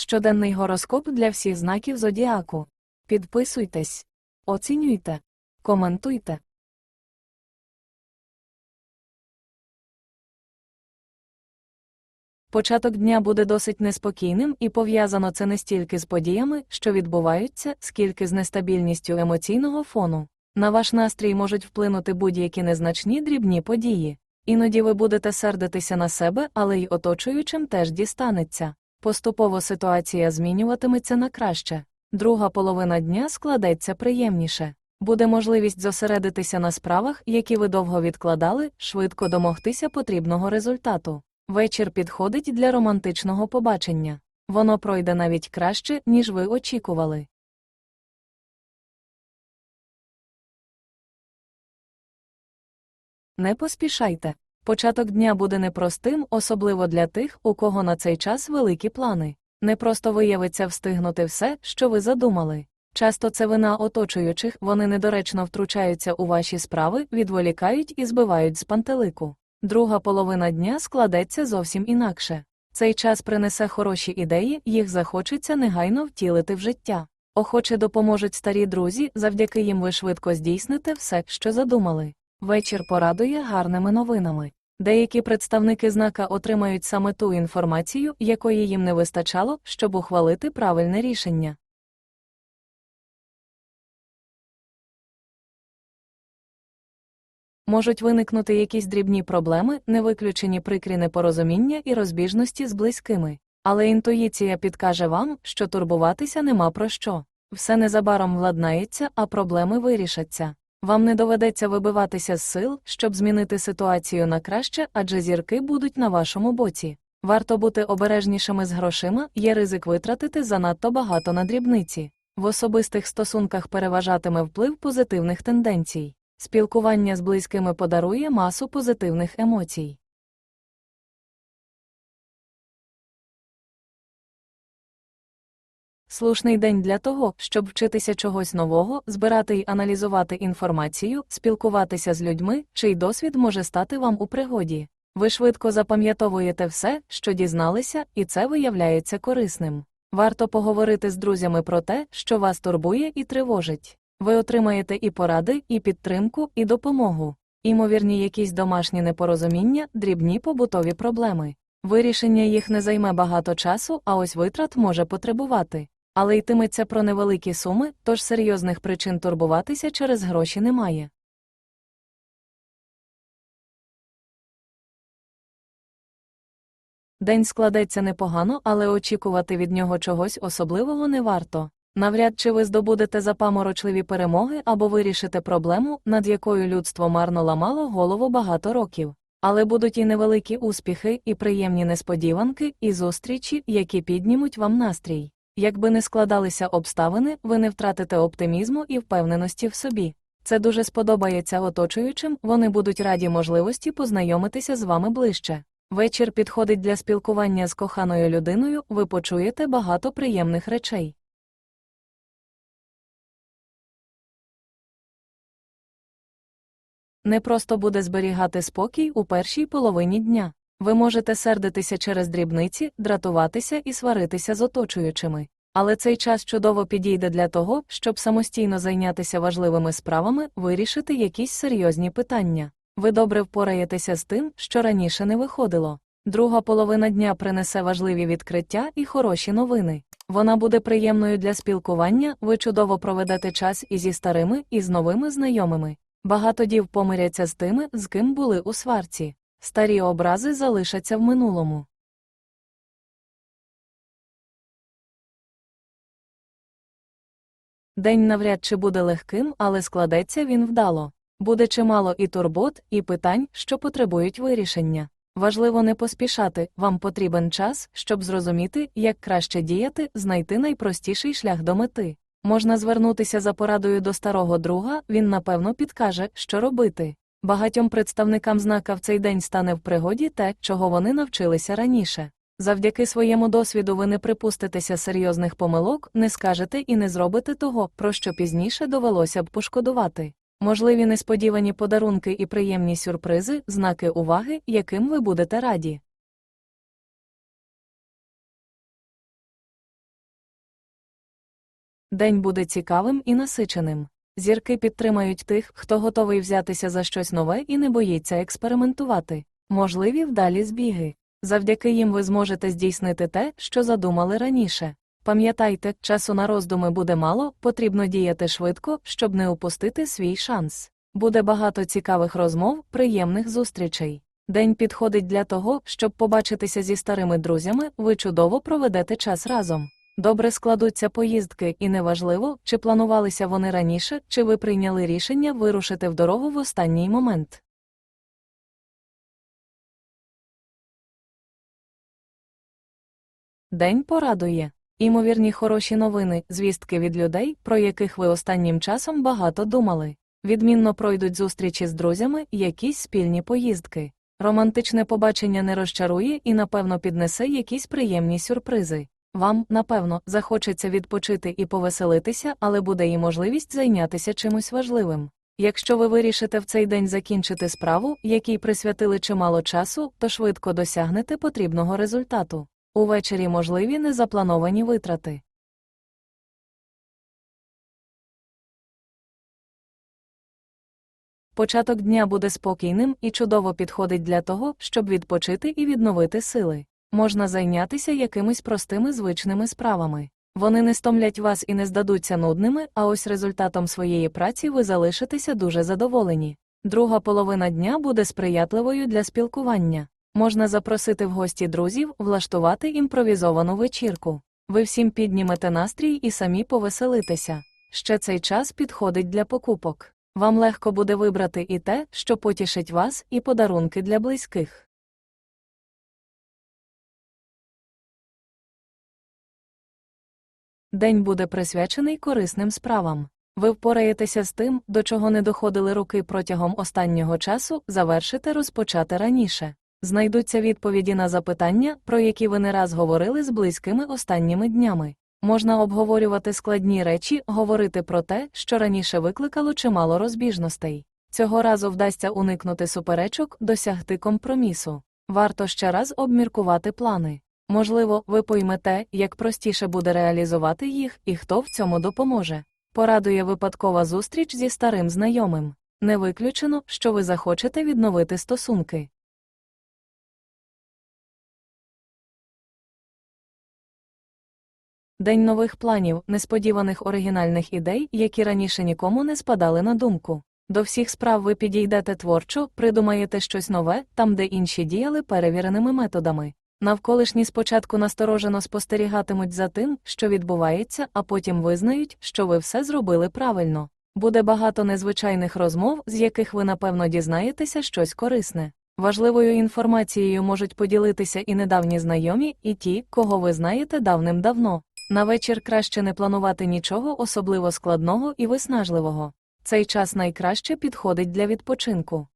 Щоденний гороскоп для всіх знаків зодіаку. Підписуйтесь, оцінюйте, коментуйте. Початок дня буде досить неспокійним і пов'язано це не стільки з подіями, що відбуваються, скільки з нестабільністю емоційного фону. На ваш настрій можуть вплинути будь-які незначні дрібні події. Іноді ви будете сердитися на себе, але й оточуючим теж дістанеться. Поступово ситуація змінюватиметься на краще. Друга половина дня складеться приємніше. Буде можливість зосередитися на справах, які ви довго відкладали, швидко домогтися потрібного результату. Вечір підходить для романтичного побачення. Воно пройде навіть краще, ніж ви очікували. Не поспішайте. Початок дня буде непростим, особливо для тих, у кого на цей час великі плани. Не просто виявиться встигнути все, що ви задумали. Часто це вина оточуючих, вони недоречно втручаються у ваші справи, відволікають і збивають з пантелику. Друга половина дня складеться зовсім інакше. Цей час принесе хороші ідеї, їх захочеться негайно втілити в життя. Охоче допоможуть старі друзі, завдяки їм ви швидко здійсните все, що задумали. Вечір порадує гарними новинами. Деякі представники знака отримають саме ту інформацію, якої їм не вистачало, щоб ухвалити правильне рішення. Можуть виникнути якісь дрібні проблеми, не виключені прикрі непорозуміння і розбіжності з близькими. Але інтуїція підкаже вам, що турбуватися нема про що. Все незабаром владнається, а проблеми вирішаться. Вам не доведеться вибиватися з сил, щоб змінити ситуацію на краще, адже зірки будуть на вашому боці. Варто бути обережнішими з грошима, є ризик витратити занадто багато на дрібниці. В особистих стосунках переважатиме вплив позитивних тенденцій. Спілкування з близькими подарує масу позитивних емоцій. Слушний день для того, щоб вчитися чогось нового, збирати й аналізувати інформацію, спілкуватися з людьми, чий досвід може стати вам у пригоді. Ви швидко запам'ятовуєте все, що дізналися, і це виявляється корисним. Варто поговорити з друзями про те, що вас турбує і тривожить. Ви отримаєте і поради, і підтримку, і допомогу. Імовірні якісь домашні непорозуміння, дрібні побутові проблеми. Вирішення їх не займе багато часу, а ось витрат може потребувати. Але йтиметься про невеликі суми, тож серйозних причин турбуватися через гроші немає. День складеться непогано, але очікувати від нього чогось особливого не варто. Навряд чи ви здобудете запаморочливі перемоги або вирішите проблему, над якою людство марно ламало голову багато років. Але будуть і невеликі успіхи, і приємні несподіванки, і зустрічі, які піднімуть вам настрій. Якби не складалися обставини, ви не втратите оптимізму і впевненості в собі. Це дуже сподобається оточуючим, вони будуть раді можливості познайомитися з вами ближче. Вечір підходить для спілкування з коханою людиною, ви почуєте багато приємних речей. Не просто буде зберігати спокій у першій половині дня. Ви можете сердитися через дрібниці, дратуватися і сваритися з оточуючими. Але цей час чудово підійде для того, щоб самостійно зайнятися важливими справами, вирішити якісь серйозні питання. Ви добре впораєтеся з тим, що раніше не виходило. Друга половина дня принесе важливі відкриття і хороші новини. Вона буде приємною для спілкування, ви чудово проведете час і зі старими, і з новими знайомими. Багато дів помиряться з тими, з ким були у сварці. Старі образи залишаться в минулому. День навряд чи буде легким, але складеться він вдало. Буде чимало і турбот, і питань, що потребують вирішення. Важливо не поспішати, вам потрібен час, щоб зрозуміти, як краще діяти, знайти найпростіший шлях до мети. Можна звернутися за порадою до старого друга, він напевно підкаже, що робити. Багатьом представникам знака в цей день стане в пригоді те, чого вони навчилися раніше. Завдяки своєму досвіду ви не припуститеся серйозних помилок, не скажете і не зробите того, про що пізніше довелося б пошкодувати. Можливі несподівані подарунки і приємні сюрпризи, знаки уваги, яким ви будете раді. День буде цікавим і насиченим. Зірки підтримають тих, хто готовий взятися за щось нове і не боїться експериментувати. Можливі вдалі збіги. Завдяки їм ви зможете здійснити те, що задумали раніше. Пам'ятайте, часу на роздуми буде мало, потрібно діяти швидко, щоб не упустити свій шанс. Буде багато цікавих розмов, приємних зустрічей. День підходить для того, щоб побачитися зі старими друзями, ви чудово проведете час разом. Добре складуться поїздки, і неважливо, чи планувалися вони раніше, чи ви прийняли рішення вирушити в дорогу в останній момент. День порадує. Імовірні хороші новини, звістки від людей, про яких ви останнім часом багато думали. Відмінно пройдуть зустрічі з друзями, якісь спільні поїздки. Романтичне побачення не розчарує і, напевно, піднесе якісь приємні сюрпризи. Вам, напевно, захочеться відпочити і повеселитися, але буде і можливість зайнятися чимось важливим. Якщо ви вирішите в цей день закінчити справу, якій присвятили чимало часу, то швидко досягнете потрібного результату. Увечері можливі незаплановані витрати. Початок дня буде спокійним і чудово підходить для того, щоб відпочити і відновити сили. Можна зайнятися якимись простими звичними справами. Вони не стомлять вас і не здадуться нудними, а ось результатом своєї праці ви залишитеся дуже задоволені. Друга половина дня буде сприятливою для спілкування. Можна запросити в гості друзів, влаштувати імпровізовану вечірку. Ви всім піднімете настрій і самі повеселитеся. Ще цей час підходить для покупок. Вам легко буде вибрати і те, що потішить вас, і подарунки для близьких. День буде присвячений корисним справам. Ви впораєтеся з тим, до чого не доходили руки протягом останнього часу, завершите розпочати раніше. Знайдуться відповіді на запитання, про які ви не раз говорили з близькими останніми днями. Можна обговорювати складні речі, говорити про те, що раніше викликало чимало розбіжностей. Цього разу вдасться уникнути суперечок, досягти компромісу. Варто ще раз обміркувати плани. Можливо, ви поймете, як простіше буде реалізувати їх і хто в цьому допоможе. Порадує випадкова зустріч зі старим знайомим. Не виключено, що ви захочете відновити стосунки. День нових планів, несподіваних оригінальних ідей, які раніше нікому не спадали на думку. До всіх справ ви підійдете творчо, придумаєте щось нове, там, де інші діяли перевіреними методами. Навколишні спочатку насторожено спостерігатимуть за тим, що відбувається, а потім визнають, що ви все зробили правильно. Буде багато незвичайних розмов, з яких ви напевно дізнаєтеся щось корисне. Важливою інформацією можуть поділитися і недавні знайомі, і ті, кого ви знаєте давним-давно. На вечір краще не планувати нічого особливо складного і виснажливого. Цей час найкраще підходить для відпочинку.